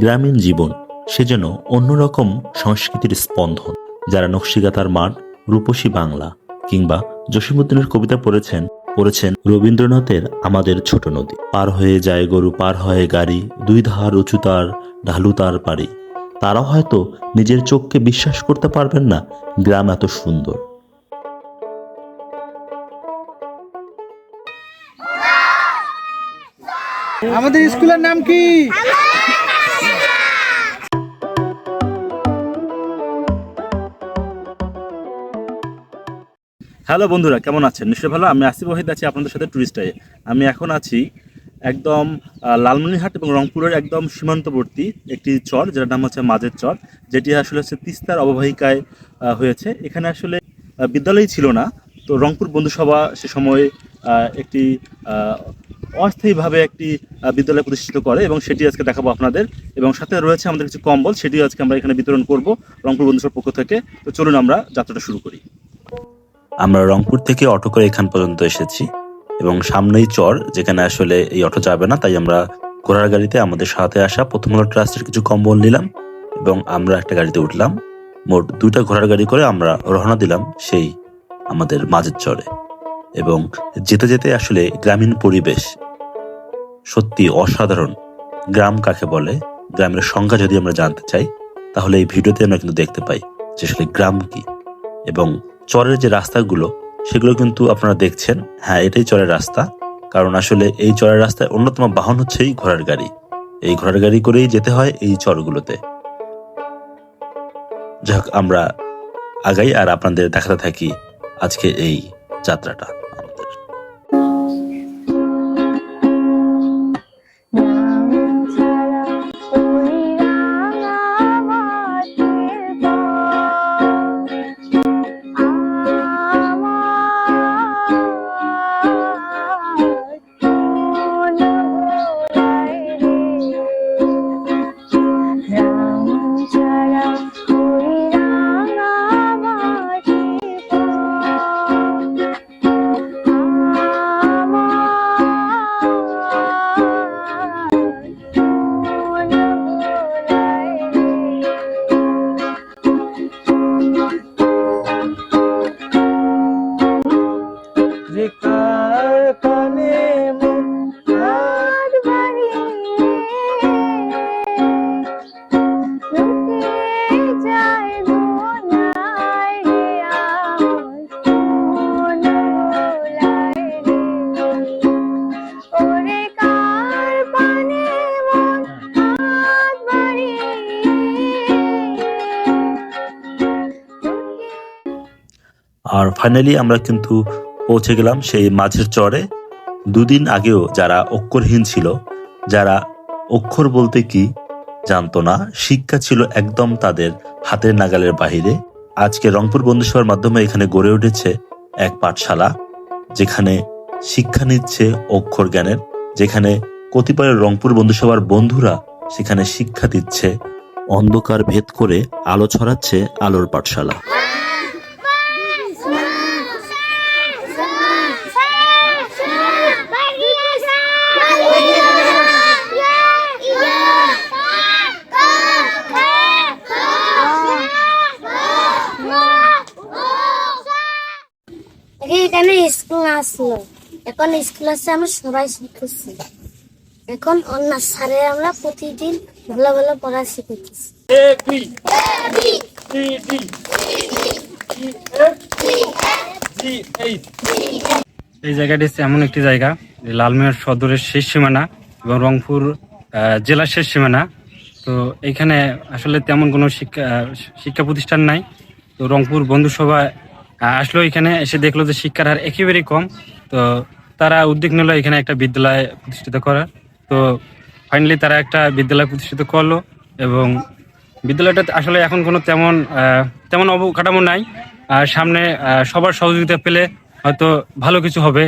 গ্রামীণ জীবন, সে যেন অন্যরকম সংস্কৃতির স্পন্দন, যারা নকশিকাতার মাঠ রূপসী বাংলা কিংবা জসীমুদ্দিনের কবিতা পড়েছেন পড়েছেন রবীন্দ্রনাথের আমাদের ছোট নদী। পার হয়ে যায় গরু, পার হয়ে গাড়ি, দুই ধার উঁচু তার, ঢালু তার পারি তারা হয়তো নিজের চোখকে বিশ্বাস করতে পারবেন না, গ্রাম এত সুন্দর। আমাদের স্কুলের নাম কি? হ্যালো বন্ধুরা, কেমন আছেন? নিশ্চয়ই ভালো। আমি আসিফ ওহিদ আছি আপনাদের সাথে টুরিস্টায় আমি এখন আছি একদম লালমনিরহাট এবং রংপুরের একদম সীমান্তবর্তী একটি চর, যেটার নাম হচ্ছে মাঝের চর, যেটি আসলে হচ্ছে তিস্তার অববাহিকায় হয়েছে। এখানে আসলে বিদ্যালয় ছিল না, তো রংপুর বন্ধুসভা সে সময় একটি অস্থায়ীভাবে একটি বিদ্যালয় প্রতিষ্ঠিত করে এবং সেটি আজকে দেখাবো আপনাদের। এবং সাথে রয়েছে আমাদের কিছু কম্বল সেটি আজকে আমরা এখানে বিতরণ করব রংপুর বন্ধুসভার পক্ষ থেকে। তো চলুন আমরা যাত্রাটা শুরু করি। আমরা রংপুর থেকে অটো করে এখান পর্যন্ত এসেছি এবং সামনেই চর, যেখানে আসলে এই অটো যাবে না, তাই আমরা ঘোড়ার গাড়িতে আমাদের সাথে আসা প্রথম ট্রাস্টের কিছু কম্বল নিলাম এবং আমরা একটা গাড়িতে উঠলাম। মোট দুইটা ঘোড়ার গাড়ি করে আমরা রওনা দিলাম সেই আমাদের মাঝের চরে। এবং যেতে যেতে আসলে গ্রামীণ পরিবেশ সত্যি অসাধারণ। গ্রাম কাকে বলে? গ্রামের সংখ্যা যদি আমরা জানতে চাই, তাহলে এই ভিডিওতে আমরা কিন্তু দেখতে পাই যে আসলে গ্রাম কি। এবং চরের যে রাস্তাগুলো, সেগুলো কিন্তু আপনারা দেখছেন। হ্যাঁ এটাই চরের রাস্তা। কারণ আসলে এই চরের রাস্তায় অন্যতম বাহন হচ্ছে এই ঘোড়ার গাড়ি। এই ঘোড়ার গাড়ি করেই যেতে হয় এই চরগুলোতে। যাক, আমরা আগাই আর আপনাদের দেখাতে থাকি আজকে এই যাত্রাটা। আর ফাইনালি আমরা কিন্তু পৌঁছে গেলাম সেই মাঝের চরে। দুদিন আগেও যারা অক্ষরহীন ছিল, যারা অক্ষর বলতে কি জানতো না, শিক্ষা ছিল একদম তাদের হাতের নাগালের বাহিরে। আজকে রংপুর বন্ধুসভার মাধ্যমে এখানে গড়ে উঠেছে এক পাঠশালা, যেখানে শিক্ষা নিচ্ছে অক্ষর জ্ঞানের, যেখানে কতিপয় রংপুর বন্ধুসভার বন্ধুরা সেখানে শিক্ষা দিচ্ছে, অন্ধকার ভেদ করে আলো ছড়াচ্ছে আলোর পাঠশালা। স্কুল আসলো। এখন স্কুল আছে আমরা সবাই শিখতেছি এখন অন্য স্যারে আমরা প্রতিদিন ভালো ভালো পড়া শিখেছি। A B C D E F G H এই জায়গাটি হচ্ছে এমন একটি জায়গা যে লালমিয়ার সদরের শেষ সীমানা এবং রংপুর আহ, জেলার শেষ সীমানা। তো এখানে আসলে তেমন কোনো শিক্ষা আহ, শিক্ষা প্রতিষ্ঠান নাই। তো রংপুর বন্ধুসভা আসলো এখানে এসে দেখল যে শিক্ষার হার একেবারেই কম। তো তারা উদ্যোগ নিল এখানে একটা বিদ্যালয় প্রতিষ্ঠিত করার। তো ফাইনালি তারা একটা বিদ্যালয় প্রতিষ্ঠিত করল এবং বিদ্যালয়টা আসলে এখন কোনো তেমন তেমন অবকাঠামো নাই। আর সামনে সবার সহযোগিতা পেলে হয়তো ভালো কিছু হবে।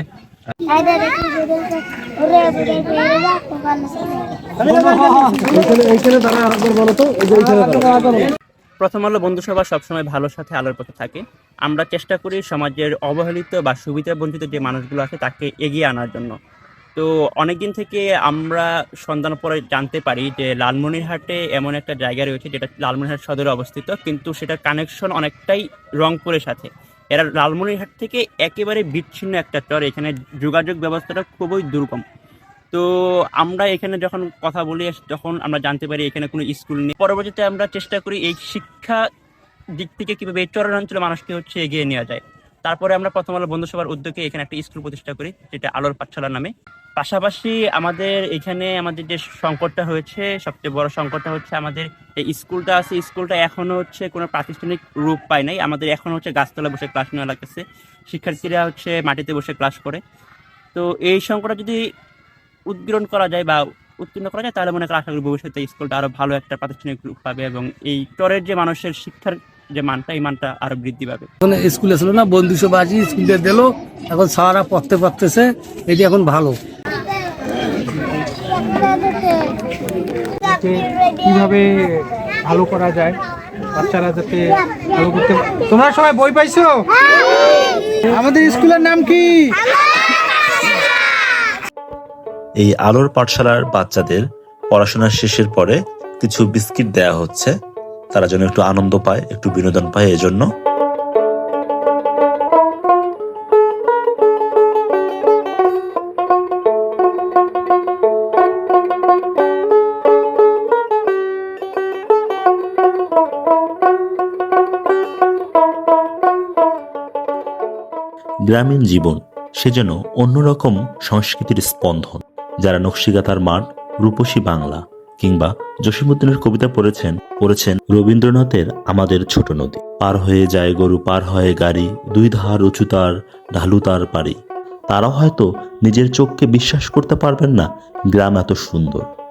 প্রথম আলো বন্ধুসভা সবসময় ভালোর সাথে আলোর পথে থাকে। আমরা চেষ্টা করি সমাজের অবহেলিত বা সুবিধা বঞ্চিত যে মানুষগুলো আছে তাকে এগিয়ে আনার জন্য। তো অনেকদিন থেকে আমরা সন্ধান পরে জানতে পারি যে লালমনিরহাটে এমন একটা জায়গা রয়েছে যেটা লালমনিরহাট সদরে অবস্থিত, কিন্তু সেটার কানেকশন অনেকটাই রংপুরের সাথে। এরা লালমনিরহাট থেকে একেবারে বিচ্ছিন্ন একটা চর, এখানে যোগাযোগ ব্যবস্থাটা খুবই দুর্গম। তো আমরা এখানে যখন কথা বলি, যখন আমরা জানতে পারি এখানে কোনো স্কুল নেই, পরবর্তীতে আমরা চেষ্টা করি এই শিক্ষা দিক থেকে কীভাবে এই চরের অঞ্চলে মানুষকে হচ্ছে এগিয়ে নেওয়া যায়। তারপরে আমরা প্রথম আলো বন্ধুসভার উদ্যোগে এখানে একটা স্কুল প্রতিষ্ঠা করি, যেটা আলোর পাঠশালা নামে। পাশাপাশি আমাদের এখানে আমাদের যে সংকটটা হয়েছে, সবচেয়ে বড় সংকটটা হচ্ছে আমাদের এই স্কুলটা আছে, স্কুলটা এখনও হচ্ছে কোনো প্রাতিষ্ঠানিক রূপ পায় নাই। আমাদের এখনও হচ্ছে গাছতলা বসে ক্লাস নেওয়া লাগতেছে। শিক্ষার্থীরা হচ্ছে মাটিতে বসে ক্লাস করে। তো এই সংকটটা যদি উদ্গীরণ করা যায় বা উত্তীর্ণ করা যায় তাহলে মনে করি আশা করি ভবিষ্যতে স্কুলটা আরও ভালো একটা প্রাতিষ্ঠানিক রূপ পাবে এবং এই চরের যে মানুষের শিক্ষার যে মানটা এই মানটা আরও বৃদ্ধি পাবে। স্কুলে ছিল না বন্ধু সব আসি স্কুলে দিল এখন সারা পড়তে পারতেছে এটি এখন ভালো। কীভাবে ভালো করা যায় বাচ্চারা যাতে ভালো করতে তোমরা সবাই বই পাইছো? আমাদের স্কুলের নাম কি? এই আলোর পাঠশালার বাচ্চাদের পড়াশোনা শেষের পরে কিছু বিস্কিট দেয়া হচ্ছে। তারা যেন একটু আনন্দ পায়, একটু বিনোদন পায় এজন্য। গ্রামীণ জীবন, সে যেন অন্যরকম সংস্কৃতির স্পন্দন। যারা নকশিকাতার মাঠ রূপসী বাংলা কিংবা জসীমুদ্দিনের কবিতা পড়েছেন পড়েছেন রবীন্দ্রনাথের আমাদের ছোট নদী। পার হয়ে যায় গরু, পার হয়ে গাড়ি, দুই ধার উঁচু তার, ঢালু তার পারি তারা হয়তো নিজের চোখকে বিশ্বাস করতে পারবেন না, গ্রাম এত সুন্দর।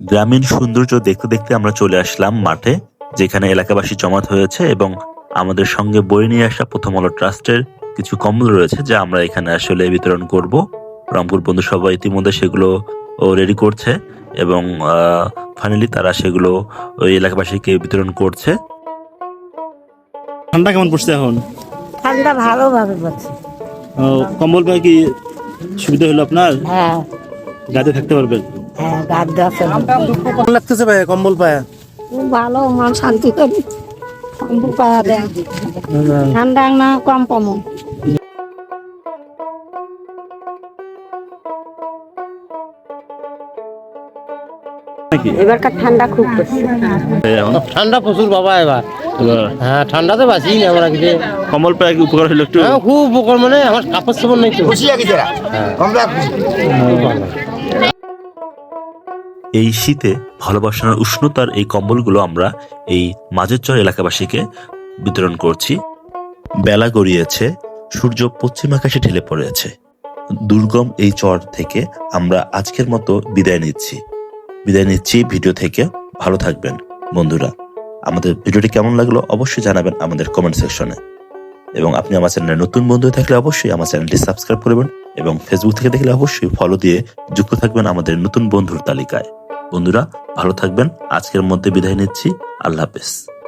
গ্রামীণ সৌন্দর্য দেখতে দেখতে আমরা চলে আসলাম মাঠে যেখানে এলাকাবাসী জমাত হয়েছে এবং আমাদের সঙ্গে বই নিয়ে আসা প্রথম আলো ট্রাস্টের কিছু কম্বল রয়েছে যা আমরা এখানে আসলে বিতরণ করব। রামপুর বন্ধু সভা ইতিমধ্যে সেগুলো ও রেডি করছে এবং ফাইনালি তারা সেগুলো ওই এলাকাবাসীকে বিতরণ করছে। ঠান্ডা কেমন পড়ছে এখন? ঠান্ডা ভালোভাবে পড়ছে। কম্বল পায় কি সুবিধা হলো আপনার? হ্যাঁ। গাতে থাকতে পারবেন? হ্যাঁ গাছ লাগতেছে ভাই কম্বল পায়া? ভালো মন শান্তি করি। কম্বল পাওয়া দেয়। ঠান্ডা না কম কম। এবারকার ঠান্ডা খুব ঠান্ডা প্রচুর বাবা এবার। হ্যাঁ ঠান্ডাতে বাঁচি না আমরা কিছু। কম্বল পায় কি উপকার হলো একটু? হ্যাঁ খুব উপকার মানে আমার কাপড় চাপড় নেই তো। এই শীতে ভালোবাসার উষ্ণতার এই কম্বলগুলো আমরা এই মাঝের চর এলাকাবাসীকে বিতরণ করছি। বেলা গড়িয়েছে, সূর্য পশ্চিম আকাশে ঢেলে পড়েছে। দুর্গম এই চর থেকে আমরা আজকের মতো বিদায় নিচ্ছি। বিদায় নিচ্ছি ভিডিও থেকে। ভালো থাকবেন, বন্ধুরা। আমাদের ভিডিওটি কেমন লাগল অবশ্যই জানাবেন আমাদের কমেন্ট সেকশনে এবং আপনি আমার চ্যানেলে নতুন বন্ধু থাকলে অবশ্যই আমার চ্যানেলটি সাবস্ক্রাইব করবেন এবং ফেসবুক থেকে দেখলে অবশ্যই ফলো দিয়ে যুক্ত থাকবেন আমাদের নতুন বন্ধুর তালিকায়। বন্ধুরা ভালো থাকবেন। আজকের মধ্যে বিদায় নিচ্ছি। আল্লাহ হাফেজ।